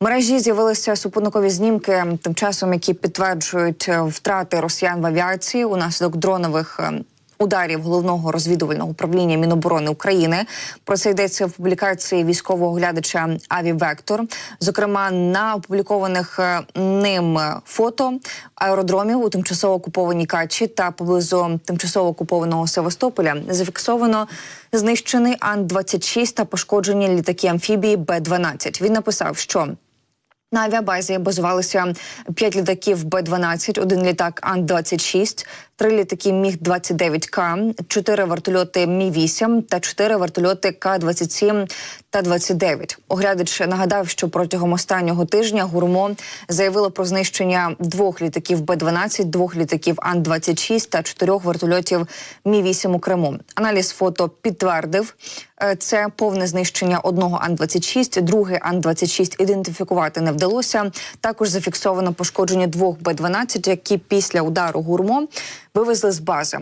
Мережі з'явилися супутникові знімки, тим часом які підтверджують е, втрати росіян в авіації унаслідок дронових. е, Ударів головного розвідувального управління Міноборони України про це йдеться в публікації військового глядача Аві Вектор. Зокрема, на опублікованих е, ним фото аеродромів у тимчасово окупованій Качі та поблизу тимчасово окупованого Севастополя зафіксовано знищений Ан-26 та пошкоджені літаки амфібії Б-12. Він написав, що на авіабазі базувалися 5 літаків Б-12, один літак Ан-26, три літаки Міг-29К, чотири вертольоти Мі-8 та чотири вертольоти К-27 та 29. Оглядач нагадав, що протягом останнього тижня ГУРМО заявило про знищення двох літаків Б-12, двох літаків Ан-26 та чотирьох вертольотів Мі-8 у Криму. Аналіз фото підтвердив е, це повне знищення одного Ан-26, другий Ан-26 ідентифікувати не вдалося. Також зафіксовано пошкодження двох Б-12, які після удару ГУРМО вивезли з бази.